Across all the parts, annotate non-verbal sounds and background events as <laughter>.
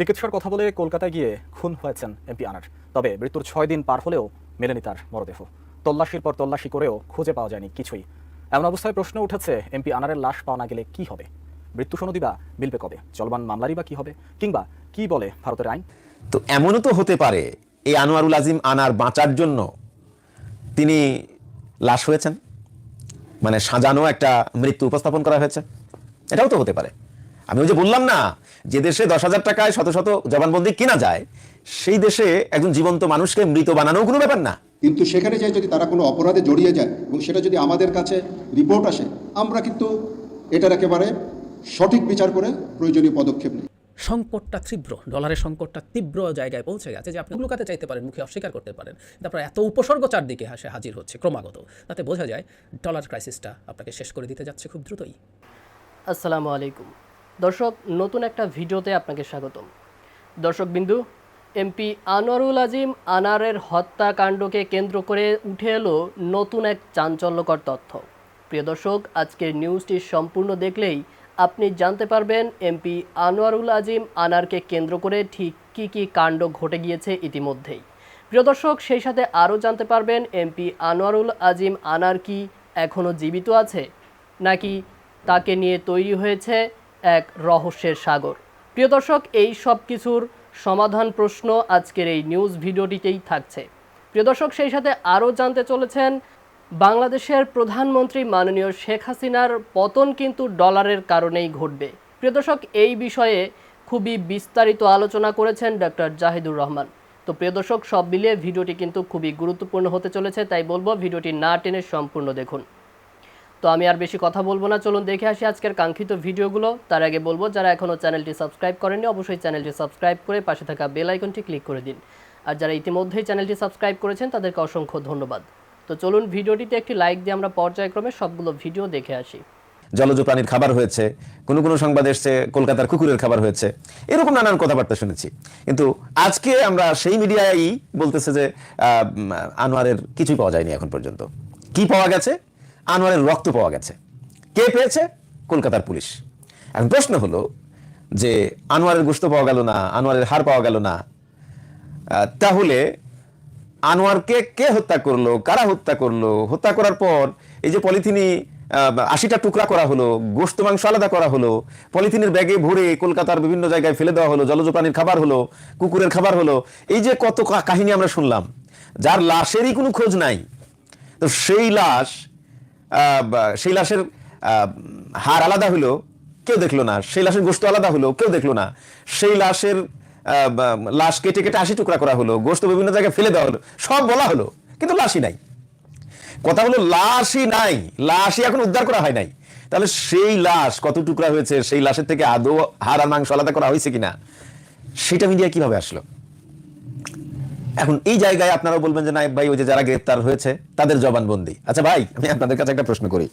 চিকিৎসার কথা বলে কলকাতায় গিয়ে খুন হয়েছেন এমপি আনার। তবে মৃত্যুর ছয় দিন পার হলেও মেলেনি তার মরদেহ। তল্লাশির পর তল্লাশি করেও খুঁজে পাওয়া যায়নি কিছুই। এমন অবস্থায় প্রশ্ন উঠেছে, এমপি আনারের লাশ পাওয়া না গেলে কি হবে? মৃত্যু সনদি বা মিলবে কবে? চলমান মামলারই বা কি হবে? কিংবা কি বলে ভারতের আইন? তো এমনও তো হতে পারে, এই আনোয়ারুল আজিম আনার বাঁচার জন্য তিনি লাশ হয়েছেন? মানে সাজানো একটা মৃত্যু উপস্থাপন করা হয়েছে? এটাও তো হতে পারে। আমি ওই যে বললাম না যে দেশে দশ হাজার টাকায় শত শত জবানবন্দি কেনা যায় সেই দেশে একজন জীবন্ত মানুষকে মৃত বানানো কোনো ব্যাপার না। কিন্তু সেখানে যাই যদি তারা কোনো অপরাধে জড়িয়ে যায় এবং সেটা যদি আমাদের কাছে রিপোর্ট আসে আমরা কিন্তু এটার একেবারে সঠিক বিচার করে প্রয়োজনীয় পদক্ষেপ নিই। সংকটটা তীব্র ডলারের সংকটটা তীব্র জায়গায় পৌঁছে গেছে যে আপনি লুকাতে চাইতে পারেন মুখে অস্বীকার করতে পারেন। তারপর এত উপসর্গ চারদিকে হাসে হাজির হচ্ছে ক্রমাগত। তাতে বোঝা যায় ডলার ক্রাইসিসটা আপনাকে শেষ করে দিতে যাচ্ছে খুব দ্রুতই। আসসালামু আলাইকুম। দর্শক, নতুন একটা ভিডিওতে আপনাকে স্বাগতম। দর্শক বিন্দু এমপি আনোয়ারুল আজিম আনারের হত্যাকাণ্ডকে কেন্দ্র করে উঠে এলো নতুন এক চাঞ্চল্যকর তথ্য। প্রিয় দর্শক, আজকের নিউজটি সম্পূর্ণ দেখলেই আপনি জানতে পারবেন এমপি আনোয়ারুল আজিম আনারকে কেন্দ্র করে ঠিক কী কী কাণ্ড ঘটে গিয়েছে ইতিমধ্যেই। প্রিয় দর্শক, সেই সাথে আরও জানতে পারবেন এমপি আনোয়ারুল আজিম আনার কি এখনও জীবিত আছে, নাকি তাকে নিয়ে তৈরি হয়েছে এক রহস্যের সাগর। প্রিয় দর্শক, এই সব কিছুর সমাধান প্রশ্ন আজকের এই নিউজ ভিডিওটিতেই থাকছে। প্রিয় দর্শক, সেই সাথে আরও জানতে চলেছেন, বাংলাদেশের প্রধানমন্ত্রী মাননীয় শেখ হাসিনার পতন কিন্তু ডলারের কারণেই ঘটবে। প্রিয় দর্শক, এই বিষয়ে খুবই বিস্তারিত আলোচনা করেছেন ডক্টর জাহিদুর রহমান। তো প্রিয় দর্শক, সব মিলিয়ে ভিডিওটি কিন্তু খুবই গুরুত্বপূর্ণ হতে চলেছে, তাই বলব ভিডিওটি না টেনে সম্পূর্ণ দেখুন। তো আমি আর বেশি কথা বলব না। চলুন দেখে আসি আজকের কাঙ্ক্ষিত ভিডিওগুলো। তার আগে বলব, যারা এখনও চ্যানেলটি সাবস্ক্রাইব করেননি, অবশ্যই চ্যানেলটি সাবস্ক্রাইব করে পাশে থাকা বেল আইকনটি ক্লিক করে দিন। আর যারা ইতিমধ্যেই চ্যানেলটি সাবস্ক্রাইব করেছেন, তাদেরকে অসংখ্য ধন্যবাদ। তো চলুন ভিডিওটিতে একটি লাইক দিয়ে আমরা পর্যায়ক্রমে সবগুলো ভিডিও দেখে আসি। জলজ প্রাণীর খাবার হয়েছে, কোনো কোনো সংবাদ এসছে, কলকাতার কুকুরের খাবার হয়েছে, এরকম নানান কথাবার্তা শুনেছি। কিন্তু আজকে আমরা সেই মিডিয়ায় বলতেছে যে আনোয়ারের কিছুই পাওয়া যায়নি এখন পর্যন্ত। কি পাওয়া গেছে? আনোয়ারের রক্ত পাওয়া গেছে। কে পেয়েছে? কলকাতার পুলিশ। এখন প্রশ্ন হলো যে আনোয়ারের গোস্ত পাওয়া গেল না, আনোয়ারের হার পাওয়া গেল না তাহলে আনোয়ারকে কে হত্যা করল, কারা হত্যা করল? হত্যা করার পর এই যে পলিথিনি আশিটা টুকরা করা হলো গোস্ত মাংস আলাদা করা হলো, পলিথিনের ব্যাগে ভরে কলকাতার বিভিন্ন জায়গায় ফেলে দেওয়া হলো, জলজ প্রাণীর খাবার হলো, কুকুরের খাবার হলো, এই যে কত কাহিনী আমরা শুনলাম, যার লাশেরই কোনো খোঁজ নাই, তো সেই লাশ সেই লাশের হার আলাদা হলো কেউ দেখল না, সেই লাশের গোস্ত আলাদা হলো কেউ দেখল না। সেই লাশের লাশ কেটে কেটে আশি টুকরা করা হলো, গোস্ত বিভিন্ন জায়গায় ফেলে দেওয়া হলো, সব বলা হলো, কিন্তু লাশই নাই। কথা হলো লাশই নাই, লাশই এখন উদ্ধার করা হয় নাই। তাহলে সেই লাশ কত টুকরা হয়েছে, সেই লাশের থেকে আদৌ হাড় আর মাংস আলাদা করা হয়েছে কিনা, সেটা মিডিয়া কীভাবে আসলো? এখন এই জায়গায় আপনারা বলবেন যে নাইব ভাই, ওই যে যারা গ্রেপ্তার হয়েছে, তাদের জবানবন্দি। আচ্ছা ভাই, আমি আপনাদের কাছে একটা প্রশ্ন করি।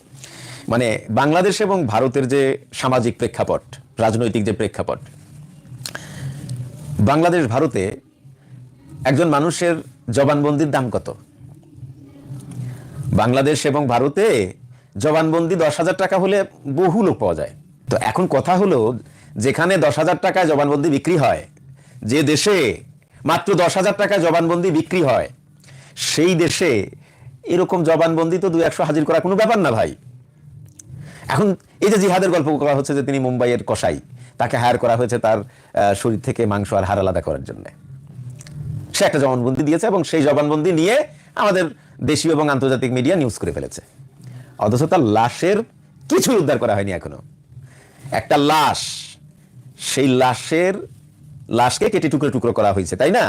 মানে বাংলাদেশ এবং ভারতের যে সামাজিক প্রেক্ষাপট, রাজনৈতিক যে প্রেক্ষাপট, বাংলাদেশ, ভারতে একজন মানুষের জবানবন্দির দাম কত? বাংলাদেশ এবং ভারতে জবানবন্দি দশ হাজার টাকা হলে বহু লোক পাওয়া যায়। তো এখন কথা হলো, যেখানে দশ হাজার টাকায় জবানবন্দি বিক্রি হয়, যে দেশে মাত্র দশ হাজার টাকায় জবানবন্দি বিক্রি হয়। সেই দেশে এরকম জবানবন্দি তো দু একশো হাজির করা কোনো ব্যাপার না ভাই। এখন এই যে জিহাদের গল্প করা হচ্ছে যে তিনি মুম্বাইয়ের কসাই, তাকে হায়ার করা হয়েছে তার শরীর থেকে মাংস আর হার আলাদা করার জন্য। সে একটা জবানবন্দি দিয়েছে এবং সেই জবানবন্দি নিয়ে আমাদের দেশীয় এবং আন্তর্জাতিক মিডিয়া নিউজ করে ফেলেছে। অথচ তার লাশের কিছুই উদ্ধার করা হয়নি এখনও। একটা লাশ, সেই লাশের লাশকে কেটে টুকরো টুকরো করা হয়েছে, তাই না?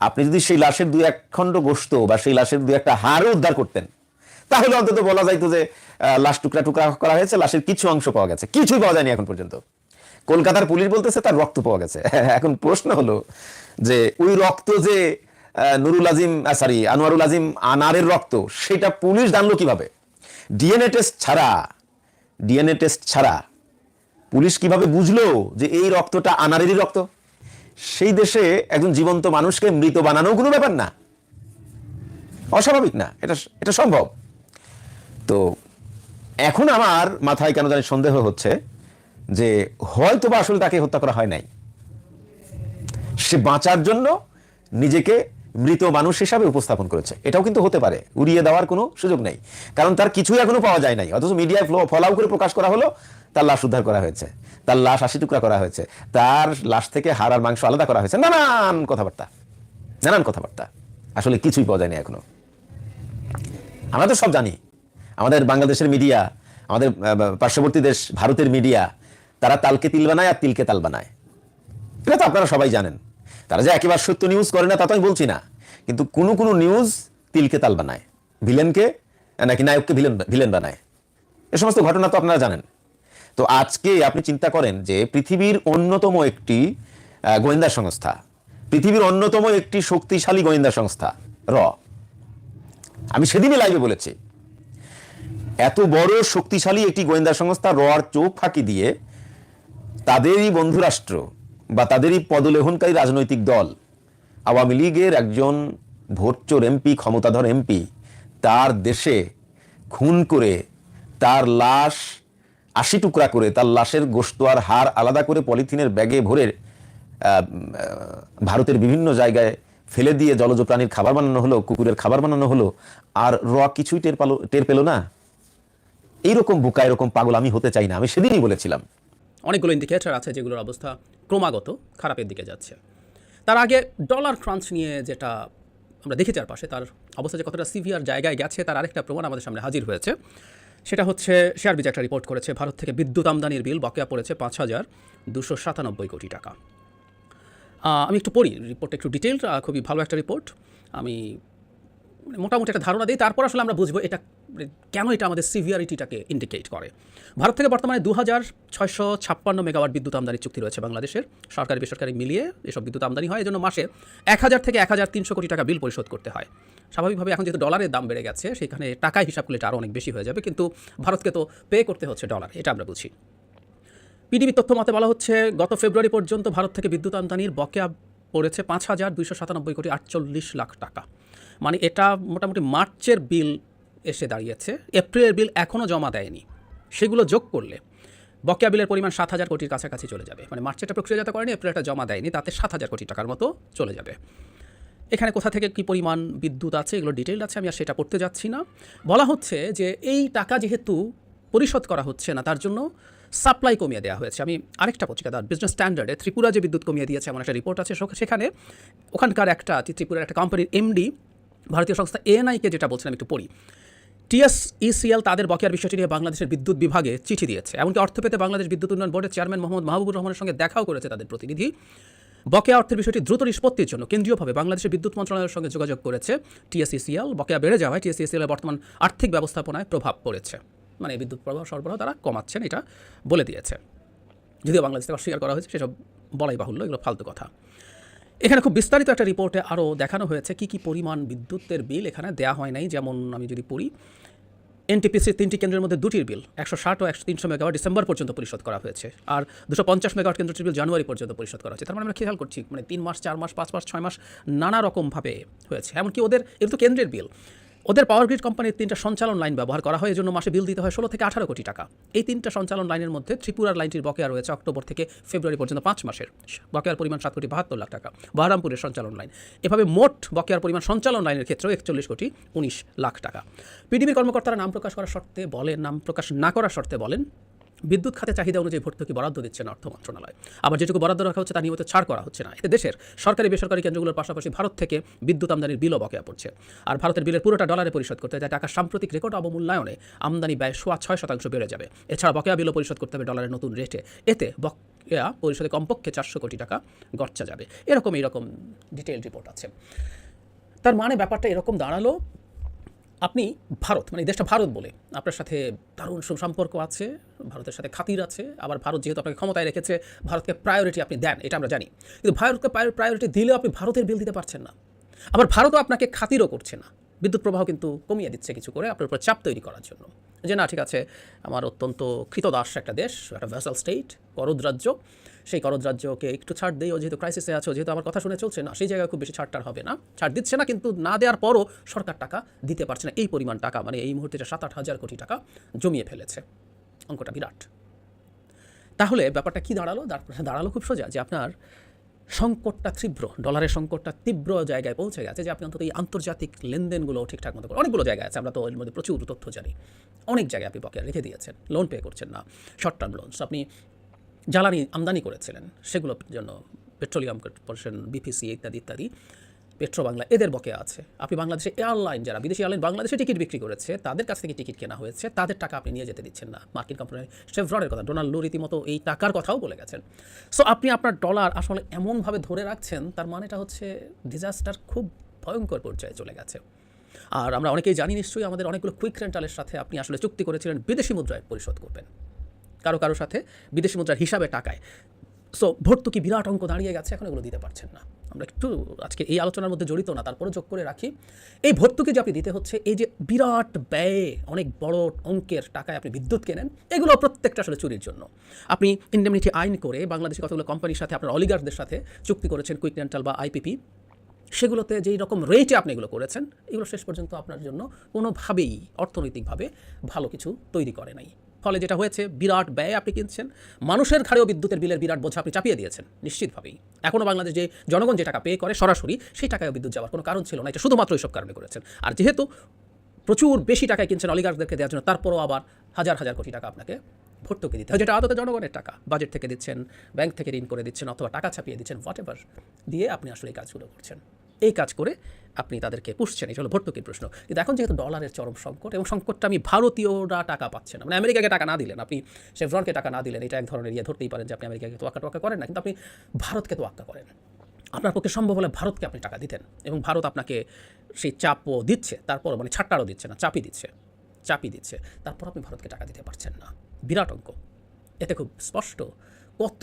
আপনি যদি সেই লাশের দুই এক খণ্ড গোস্ত বা সেই লাশের দুই একটা হাড়ও উদ্ধার করতেন, তাহলে অন্তত বলা যাইতো যে লাশ টুকরা টুকরা করা হয়েছে, লাশের কিছু অংশ পাওয়া গেছে। কিছুই পাওয়া যায়নি এখন পর্যন্ত। কলকাতার পুলিশ বলতেছে তার রক্ত পাওয়া গেছে। <laughs> এখন প্রশ্ন হলো যে, ওই রক্ত যে নুরুল আজিম সরি আনোয়ারুল আজিম আনারের রক্ত, সেটা পুলিশ জানলো কীভাবে? ডিএনএ টেস্ট ছাড়া, ডিএনএ টেস্ট ছাড়া পুলিশ কীভাবে বুঝলো যে এই রক্তটা আনারেরই রক্ত? সেই দেশে একজন জীবন্ত মানুষকে মৃত বানানো কোনো ব্যাপার না। অস্বাভাবিক না, এটা এটা সম্ভব। তো এখন আমার মাথায় কেন জানি সন্দেহ হচ্ছে যে হয়তো বা আসলে তাকে হত্যা করা হয় নাই। সে বাঁচার জন্য নিজেকে মৃত মানুষ হিসাবে উপস্থাপন করেছে। এটাও কিন্তু হতে পারে, উড়িয়ে দেওয়ার কোনো সুযোগ নেই। কারণ তার কিছুই এখনও পাওয়া যায় নাই, অথচ মিডিয়ায় ফ্লো ফলাও করে প্রকাশ করা হলো, তার লাশ উদ্ধার করা হয়েছে, তার লাশ আশি টুকরা করা হয়েছে, তার লাশ থেকে হাড় আর মাংস আলাদা করা হয়েছে। নানান কথাবার্তা নানান কথাবার্তা, আসলে কিছুই পাওয়া যায়নি এখনও। আমরা তো সব জানি, আমাদের বাংলাদেশের মিডিয়া আমাদের পার্শ্ববর্তী দেশ, ভারতের মিডিয়া তারা তালকে তিল বানায় আর তিলকে তাল বানায়। এটা তো আপনারা সবাই জানেন। তারা যে একেবারে সত্য নিউজ করে না, তা তো আমি বলছি না। কিন্তু কোনো কোনো নিউজ তিলকে তাল বানায়। ভিলেনকে, নাকি নায়ককে ভিলেন ভিলেন বানায়। এ সমস্ত ঘটনা তো আপনারা জানেন। তো আজকে আপনি চিন্তা করেন যে পৃথিবীর অন্যতম একটি গোয়েন্দা সংস্থা, পৃথিবীর অন্যতম একটি শক্তিশালী গোয়েন্দা সংস্থা, র। আমি সেদিনই লাইভে বলেছি। এত বড় শক্তিশালী একটি গোয়েন্দা সংস্থা রর চোখ ফাঁকি দিয়ে তাদেরই বন্ধুরাষ্ট্র বা তাদেরই পদলেহনকারী রাজনৈতিক দল। আওয়ামী লীগের একজন ভোটচোর এমপি, ক্ষমতাধর এমপি, তার দেশে খুন করে, তার লাশ আশি টুকরা করে, তার লাশের গোস্ত আর হাড় আলাদা করে পলিথিনের ব্যাগে ভরে ভারতের বিভিন্ন জায়গায় ফেলে দিয়ে জলজ প্রাণীর খাবার বানানো হলো, কুকুরের খাবার বানানো হলো, আর র কিছুই টের পালো, টের পেল না। এইরকম বোকা, এরকম পাগল আমি হতে চাই না, আমি সেদিনই বলেছিলাম। অনেকগুলো ইন্ডিকেটর আছে যেগুলোর অবস্থা ক্রমাগত খারাপের দিকে যাচ্ছে। তার আগে ডলার ক্রাঞ্চ নিয়ে যেটা আমরা দেখি চারপাশে তার অবস্থা যে কতটা সিভিয়ার জায়গায় গেছে, তার আরেকটা প্রমাণ আমাদের সামনে হাজির হয়েছে। সেটা হচ্ছে শেয়ার বিজ একটা রিপোর্ট করেছে, ভারত থেকে বিদ্যুৎ আমদানির বিল বকেয়া পড়েছে পাঁচ হাজার দুশো সাতানব্বই কোটি টাকা। আমি একটু পড়ি রিপোর্টটা একটু ডিটেলড খুবই ভালো একটা রিপোর্ট আমি মানে মোটামুটি একটা ধারণা দিই, তারপর আসলে আমরা বুঝব এটা কেন এটা আমাদের সিভিয়ারিটিটাকে ইন্ডিকেট করে? ভারত থেকে বর্তমানে দু হাজার ছয়শো ছাপ্পান্ন মেগাওয়াট বিদ্যুৎ আমদানি চুক্তি রয়েছে বাংলাদেশের। সরকারি বেসরকারি মিলিয়ে এসব বিদ্যুৎ আমদানি হয় এই জন্য মাসে এক হাজার থেকে এক হাজার তিনশো কোটি টাকা বিল পরিশোধ করতে হয়। স্বাভাবিকভাবে এখন যেহেতু ডলারের দাম বেড়ে গেছে, সেখানে টাকায় হিসাব করলে এটা আরও অনেক বেশি হয়ে যাবে, কিন্তু ভারতকে তো পে করতে হচ্ছে ডলার এটা আমরা বুঝি। পিডিবি তথ্য মতে বলা হচ্ছে, গত ফেব্রুয়ারি পর্যন্ত ভারত থেকে বিদ্যুৎ আমদানির বকেয়া পড়েছে পাঁচ হাজার দুইশো সাতানব্বই কোটি আটচল্লিশ লাখ টাকা। মানে এটা মোটামুটি মার্চের বিল এসে দাঁড়িয়েছে। এপ্রিলের বিল এখনও জমা দেয়নি। সেগুলো যোগ করলে বকেয়া বিলের পরিমাণ সাত হাজার কোটির কাছাকাছি চলে যাবে। মানে মার্চেটা প্রক্রিয়াজাত করেনি এপ্রিলটা জমা দেয়নি, তাতে সাত হাজার কোটি টাকার মতো চলে যাবে। এখানে কোথা থেকে কি পরিমাণ বিদ্যুৎ আছে, এগুলো ডিটেল আছে, আমি আর সেটা পড়তে যাচ্ছি না। বলা হচ্ছে যে এই টাকা যেহেতু পরিশোধ করা হচ্ছে না, তার জন্য সাপ্লাই কমিয়ে দেওয়া হয়েছে। আমি আরেকটা পত্রিকা তার বিজনেস স্ট্যান্ডার্ডে ত্রিপুরা যে বিদ্যুৎ কমিয়ে দিয়েছে, এমন একটা রিপোর্ট আছে সেখানে ওখানকার একটা, ত্রিপুরার একটা কোম্পানির এমডি, ভারতীয় সংস্থা এএনআইকে যেটা বলছিলাম, একটু পড়ি। টিএসইসিএল তাদের বকেয়ার বিষয়টি নিয়ে বাংলাদেশের বিদ্যুৎ বিভাগে চিঠি দিয়েছে। এমনকি অর্থ পেতে বাংলাদেশ বিদ্যুৎ উন্নয়ন বোর্ডের চেয়ারম্যান মোহাম্মদ মাহবুবুর রহমানের সঙ্গে দেখাও করেছে তাদের প্রতিনিধি। বকেয়া অর্থের বিষয়টি দ্রুত নিষ্পত্তির জন্য কেন্দ্রীয়ভাবে বাংলাদেশের বিদ্যুৎ মন্ত্রণালয়ের সঙ্গে যোগাযোগ করেছে টিএসইসিএল। বকেয়া বেড়ে যাওয়ায় টিএসইসিএল এর বর্তমান আর্থিক ব্যবস্থাপনায় প্রভাব পড়েছে। মানে বিদ্যুৎ প্রবাহ সরবরাহ তারা কমাচ্ছেন, এটা বলে দিয়েছে। যদিও বাংলাদেশ অস্বীকার করা হয়েছে, সেসব বলাই বাহুল্য, এগুলো ফালতু কথা। এখানে খুব বিস্তারিত একটা রিপোর্টে আরও দেখানো হয়েছে কি কি পরিমাণ বিদ্যুতের বিল এখানে দেওয়া হয় নাই। যেমন আমি যদি পড়ি এনটিপিসির তিনটি কেন্দ্রের মধ্যে দুটির বিল, একশো ষাট ও একশো তিনশো মেগাওয়াট ডিসেম্বর পর্যন্ত পরিশোধ করা হয়েছে আর দুশো পঞ্চাশ মেগাওয়াট কেন্দ্রটির বিল জানুয়ারি পর্যন্ত পরিশোধ করা হয়েছে। তার মানে আমরা খেয়াল করছি মানে তিন মাস, চার মাস, পাঁচ মাস, ছয় মাস নানা রকমভাবে হয়েছে। এমনকি ওদের এটা তো কেন্দ্রের বিল। ওদের পাওয়ার গ্রিড কোম্পানির তিনটা সঞ্চালন লাইন ব্যবহার করা হয়। এই জন্য মাসে বিল দিতে হয় ষোলো থেকে আঠারো কোটি টাকা। এই তিনটা সঞ্চালন লাইনের মধ্যে ত্রিপুরার লাইনটির বকেয়া রয়েছে অক্টোবর থেকে ফেব্রুয়ারি পর্যন্ত পাঁচ মাসের। বকেয়ার পরিমাণ সাত কোটি বাহাত্তর লাখ টাকা। বহরামপুরের সঞ্চালন লাইন এভাবে মোট বকেয়ার পরিমাণ সঞ্চালন লাইনের ক্ষেত্রেও একচল্লিশ কোটি উনিশ লাখ টাকা। পিডিবির কর্মকর্তারা নাম প্রকাশ করার শর্তে বলেন, নাম প্রকাশ না করার শর্তে বলেন বিদ্যুৎ খাতে চাহিদা অনুযায়ী ভর্তুকি বরাদ্দ দিচ্ছে না অর্থ মন্ত্রণালয়। আবার যেটুকু বরাদ্দ রাখা হচ্ছে তা নিয়মিত ছাড় করা হচ্ছে না। এতে দেশের সরকারি বেসরকারি কেন্দ্রগুলোর পাশাপাশি ভারত থেকে বিদ্যুৎ আমদানির বিলও বকেয়া পড়ছে। আর ভারতের বিলের পুরোটা ডলারে পরিশোধ করতে তাই টাকার সাম্প্রতিক রেকর্ড অবমূল্যায়নে আমদানি ব্যয় সোয়া ছয় শতাংশ বেড়ে যাবে। এছাড়া বকেয়া বিলও পরিশোধ করতে হবে ডলারের নতুন রেটে। এতে বকেয়া পরিশোধে কমপক্ষে চারশো কোটি টাকা গচ্চা যাবে। এরকম এইরকম ডিটেল রিপোর্ট আছে। তার মানে ব্যাপারটা এরকম দাঁড়াল। আপনি ভারত মানে দেশটা ভারত বলে, আপনার সাথে দারুণ সুসম্পর্ক আছে, ভারতের সাথে খাতির আছে, আবার ভারত যেহেতু আপনাকে ক্ষমতায় রেখেছে, ভারতকে প্রায়োরিটি আপনি দেন, এটা আমরা জানি। কিন্তু ভারতকে প্রায়োরিটি দিলেও আপনি ভারতের বিল দিতে পারছেন না। আবার ভারতও আপনাকে খাতিরও করছে না। বিদ্যুৎ প্রবাহ কিন্তু কমিয়ে দিচ্ছে কিছু করে আপনার উপর চাপ তৈরি করার জন্য। যে না, ঠিক আছে, আমার অত্যন্ত কৃতদাস একটা দেশ, একটা ভ্যাসাল স্টেট করদ রাজ্য। সেই করদ রাজ্যকে একটু ছাড় দেই, ও যেহেতু ক্রাইসিসে আছে যেহেতু আমার কথা শুনে চলছে, না, সেই জায়গায় খুব বেশি ছাড়টার হবে না। ছাড় দিচ্ছে না, কিন্তু না দেওয়ার পরও সরকার টাকা দিতে পারছে না। এই পরিমাণ টাকা মানে এই মুহূর্তে সাত আট হাজার কোটি টাকা জমিয়ে ফেলেছে। অঙ্কটা বিরাট। তাহলে ব্যাপারটা কি দাঁড়াল? দাঁড়াল খুব সোজা, যে আপনার সংকটটা তীব্র, ডলারের সংকটটা তীব্র জায়গায় পৌঁছে গেছে, যে আপনি অন্তত এই আন্তর্জাতিক লেনদেনগুলো ঠিকঠাক মতো করে, অনেকগুলো জায়গায় আছে, আমরা তো এর মধ্যে প্রচুর তথ্য জানি। অনেক জায়গায় আপনি বকেয়া রেখে দিয়েছেন লোন পে করছেন না শর্ট টার্ম লোনস আপনি জ্বালানি আমদানি করেছিলেন। সেগুলোর জন্য পেট্রোলিয়াম কর্পোরেশন, বিপিসি ইত্যাদি ইত্যাদি পেট্রো বাংলা এদের বকে আছে। আপনি বাংলাদেশে এয়ারলাইন যারা, বিদেশি এয়ারলাইন বাংলাদেশে টিকিট বিক্রি করেছে, তাদের কাছ থেকে টিকিট কেনা হয়েছে, তাদের টাকা আপনি নিয়ে যেতে দিচ্ছেন না। মার্কিন কোম্পানি শেভরনের কথা, ডোনাল্ড লু রীতিমতো এই টাকার কথাও বলে গেছেন। সো আপনি আপনার ডলার আসলে এমনভাবে ধরে রাখছেন, তার মানেটা হচ্ছে ডিজাস্টার খুব ভয়ঙ্কর পর্যায়ে চলে গেছে। আর আমরা অনেকেই জানি নিশ্চয়ই, আমাদের অনেকগুলো কুইক রেন্টালের সাথে আপনি আসলে চুক্তি করেছিলেন, বিদেশি মুদ্রায় পরিশোধ করবেন। কারও কারও সাথে বিদেশি মুদ্রার হিসাবে টাকায়। সো ভর্তুকি বিরাট অঙ্ক দাঁড়িয়ে গেছে, এখন এগুলো দিতে পারছেন না। আমরা একটু আজকে এই আলোচনার মধ্যে জড়িত না, তারপরে যোগ করে রাখি। এই ভর্তুকি যে আপনি দিতে হচ্ছে, এই যে বিরাট ব্যয়ে অনেক বড় অঙ্কের টাকায় আপনি বিদ্যুৎ কেনেন, এগুলো প্রত্যেকটা আসলে চুরির জন্য। আপনি ইন্ডেমনিটি আইন করে বাংলাদেশি কতগুলো কোম্পানির সাথে আপনার অলিগারদের সাথে চুক্তি করেছেন কুইক রেন্টাল বা আইপিপি সেগুলোতে যেই রকম রেটে আপনি এগুলো করেছেন, এগুলো শেষ পর্যন্ত আপনার জন্য কোনোভাবেই অর্থনৈতিকভাবে ভালো কিছু তৈরি করে নাই। ফলে যেটা হয়েছে, বিরাট ব্যয় আপনি কিনছেন, মানুষের ঘাড়েও বিদ্যুতের বিলের বিরাট বোঝা আপনি চাপিয়ে দিয়েছেন, নিশ্চিতভাবেই। এখনও বাংলাদেশ যে জনগণ যে টাকা পে করে সরাসরি, সেই টাকায় বিদ্যুৎ যাওয়ার কোনো কারণ ছিল না, এটা শুধুমাত্র এইসব কারণে করেছেন। আর যেহেতু প্রচুর বেশি টাকায় কিনছেন অলিগার্সদেরকে দেওয়ার জন্য, তারপরও আবার হাজার হাজার কোটি টাকা আপনাকে ভর্তুকি দিতে হয়। যেটা আদতে জনগণের টাকা বাজেট থেকে দিচ্ছেন ব্যাংক থেকে ঋণ করে দিচ্ছেন, অথবা টাকা ছাপিয়ে দিচ্ছেন হোয়াট দিয়ে আপনি আসলে এই কাজগুলো করছেন। এই কাজ করে আপনি তাদেরকে পুষছেন এটা হলো ভর্তুকির প্রশ্ন। কিন্তু এখন যেহেতু ডলারের চরম সংকট এবং সংকটটা আমি ভারতীয়রা টাকা পাচ্ছে না মানে আমেরিকাকে টাকা না দিলেন, আপনি শেভরনকে টাকা না দিলেন, এটা এক ধরনের ইয়ে ধরতেই পারেন যে আপনি আমেরিকাকে তোয়াক্কা টোয়াক্কা করেন না, কিন্তু আপনি ভারতকে তোয়াক্কা করেন। আপনার পক্ষে সম্ভব হলে ভারতকে আপনি টাকা দিতেন এবং ভারত আপনাকে সেই চাপও দিচ্ছে তারপর মানে ছাট্টারও দিচ্ছে না, চাপই দিচ্ছে চাপই দিচ্ছে, তারপর আপনি ভারতকে টাকা দিতে পারছেন না। বিরাট অঙ্ক। এতে খুব স্পষ্ট কত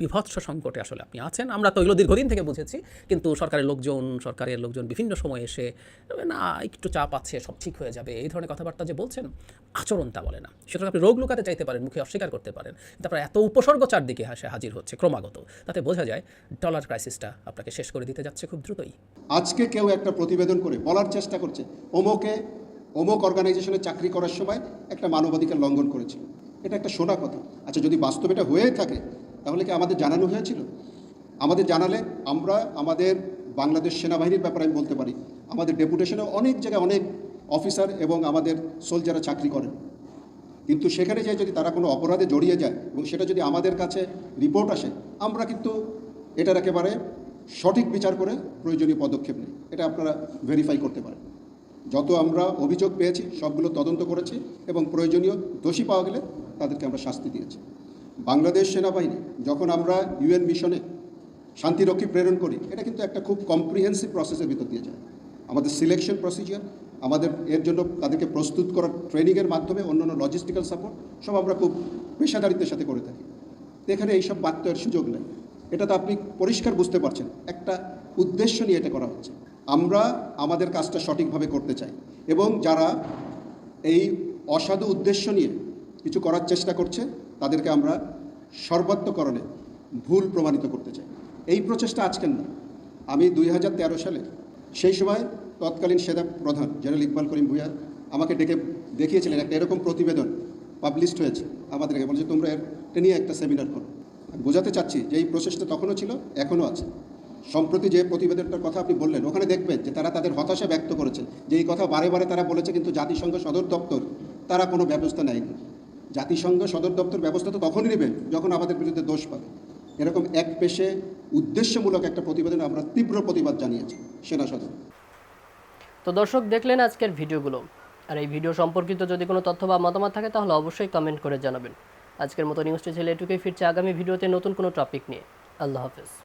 বিভৎস সংকটে আসলে আপনি আছেন। আমরা তো এগুলো দীর্ঘদিন থেকে বুঝেছি, কিন্তু সরকারের লোকজন সরকারের লোকজন বিভিন্ন সময় এসে না, একটু চাপ আছে, সব ঠিক হয়ে যাবে। এই ধরনের কথাবার্তা যে বলছেন, আচরণ তা বলে না। সুতরাং আপনি রোগ লুকাতে চাইতে পারেন, মুখে অস্বীকার করতে পারেন তারপর এত উপসর্গ চারদিকে হাসে হাজির হচ্ছে ক্রমাগত, তাতে বোঝা যায় ডলার ক্রাইসিসটা আপনাকে শেষ করে দিতে যাচ্ছে খুব দ্রুতই। আজকে কেউ একটা প্রতিবেদন করে বলার চেষ্টা করছে অমুকে অমুক অর্গানাইজেশনে চাকরি করার সময় একটা মানবাধিকার লঙ্ঘন করেছিল। এটা একটা শোনা কথা। আচ্ছা যদি বাস্তব এটা হয়ে থাকে তাহলে কি আমাদের জানানো হয়েছিল? আমাদের জানালে আমরা আমাদের বাংলাদেশ সেনাবাহিনীর ব্যাপারে আমি বলতে পারি। আমাদের ডেপুটেশনে অনেক জায়গায় অনেক অফিসার এবং আমাদের সোলজাররা চাকরি করেন। কিন্তু সেখানে যে যদি তারা কোনো অপরাধে জড়িয়ে যায় এবং সেটা যদি আমাদের কাছে রিপোর্ট আসে, আমরা কিন্তু এটার একেবারে সঠিক বিচার করে প্রয়োজনীয় পদক্ষেপ নিই। এটা আপনারা ভেরিফাই করতে পারেন। যত আমরা অভিযোগ পেয়েছি, সবগুলো তদন্ত করেছি এবং প্রয়োজনীয় দোষী পাওয়া গেলে তাদেরকে আমরা শাস্তি দিয়েছি। বাংলাদেশ সেনাবাহিনী, যখন আমরা ইউএন মিশনে শান্তিরক্ষী প্রেরণ করি, এটা কিন্তু একটা খুব কম্প্রিহেন্সিভ প্রসেসের ভিতর দিয়ে যায়। আমাদের সিলেকশন প্রসিজিয়ার আমাদের এর জন্য তাদেরকে প্রস্তুত করার ট্রেনিংয়ের মাধ্যমে অন্যান্য লজিস্টিক্যাল সাপোর্ট সব আমরা খুব পেশাদারিত্বের সাথে করে থাকি। তো এখানে এইসব বার্তার সুযোগ নেই। এটা তো আপনি পরিষ্কার বুঝতে পারছেন, একটা উদ্দেশ্য নিয়ে এটা করা হচ্ছে। আমরা আমাদের কাজটা সঠিকভাবে করতে চাই এবং যারা এই অসাধু উদ্দেশ্য নিয়ে কিছু করার চেষ্টা করছে তাদেরকে আমরা সর্বাত্মকরণে ভুল প্রমাণিত করতে চাই। এই প্রচেষ্টা আজকের না। আমি দুই হাজার তেরো সালে সেই সময় তৎকালীন সেনা প্রধান জেনারেল ইকবাল করিম ভুইয়া আমাকে ডেকে দেখিয়েছিলেন একটা এরকম প্রতিবেদন পাবলিশড হয়েছে আমাদেরকে। বলছে, তোমরা এটা নিয়ে একটা সেমিনার করো। বোঝাতে চাচ্ছি যে এই প্রচেষ্টা তখনও ছিল, এখনও আছে। সম্প্রতি যে প্রতিবেদনটার কথা আপনি বললেন, ওখানে দেখবেন যে তারা তাদের হতাশা ব্যক্ত করেছে যে এই কথা বারে বারে তারা বলেছে, কিন্তু জাতিসংঘ সদর দপ্তর তারা কোনো ব্যবস্থা নেয়নি। জাতিসংঘ সদর দপ্তর ব্যবস্থা তো তখনই নেবে যখন আমাদের বিরুদ্ধে দোষ পাবে। এরকম এক পেশে উদ্দেশ্যমূলক একটা প্রতিবেদন আমরা তীব্র প্রতিবাদ জানিয়েছি, সেনা সদর তো দর্শক, দেখলেন আজকের ভিডিওগুলো। আর এই ভিডিও সম্পর্কিত যদি কোনো তথ্য বা মতামত থাকে, তাহলে অবশ্যই কমেন্ট করে জানাবেন। আজকের মতো নিউজটি ছেলে এটুকুই, ফিরছে আগামী ভিডিওতে নতুন কোনো টপিক নিয়ে। আল্লাহ হাফেজ।